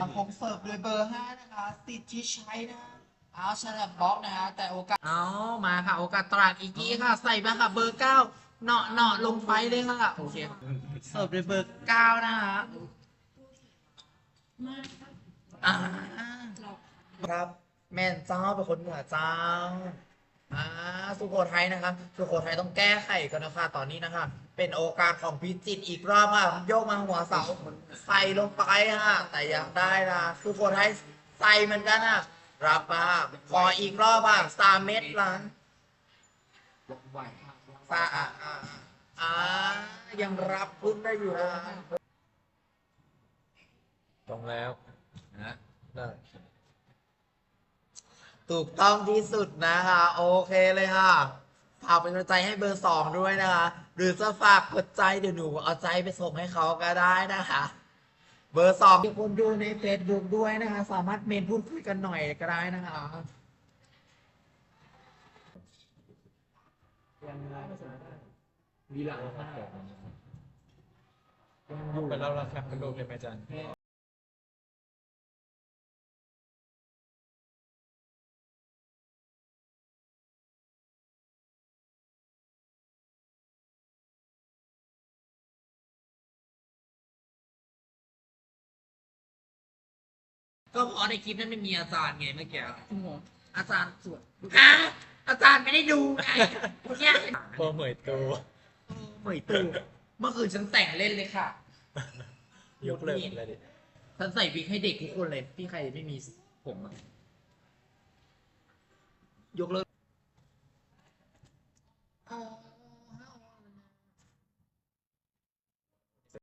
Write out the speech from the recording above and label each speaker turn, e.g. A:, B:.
A: ยังคงเสิร์ฟโดยเบอร์ห้านะคะสิทธิชัยนะเอาชนะบล็อกนะฮะแต่โอกาส
B: เอามาค่ะ โอกาสตรากอีกทีค่ะ ใส่มาค่ะเบอร์เก้าเนาะเนาะลงไปเลยค่ะ โอเค เสิร์ฟด้วยเบอร์เก้านะคะอ่าครับ แม่นเจ้าเป็นคนเหนือเจ้าอ่า สุโขทัยนะคะสุโขทัยต้องแก้ไขกันนะคะตอนนี้นะคะ เป็นโอกาสของพิจิตรอีกรอบค่ะโยกมาหัวเสาใส่ลงไปค่ะแต่อยากได้นะสุโขทัยใส่เหมือนกันอะรับมาขออีกรอบอะสามเม็ดล้านสาอ่าอ่าอ่ายังรับพุ่นได้อยู่นะ
C: ตรงแล้วนะได้
B: ถูกต้องที่สุดนะคะ โอเคเลยค่ะฝากเป็นกำลังใจให้เบอร์สองด้วยนะคะ หรือจะฝากกดใจเดี๋ยวหนูเอาใจไปส่งให้เขาก็ได้นะคะ เบอร์สองมีคนดูในเฟซบุ๊กด้วยนะคะ สามารถเมนพูดคุยกันหน่อยก็ได้นะคะ
C: วีหลังห้าอยู่กับเราราคาคอนโดเลยไหมจัน
B: ก็เพราะในคลิปนั้นไม่มีอาจารย์ไงเมื่อกี้อาจารย์สวดฮะอาจารย์ไม่ได้ดูไงเนี่ย
C: พอเหมยตัว
B: เหมยตู่เมื่อคืนฉันแต่งเล่นเลยค่ะ
C: ยกเลิกเลยดิ
B: ฉันใส่วิกให้เด็กทุกคนเลยพี่ใครไม่มีผมอะยกเลิก
A: เอ่อ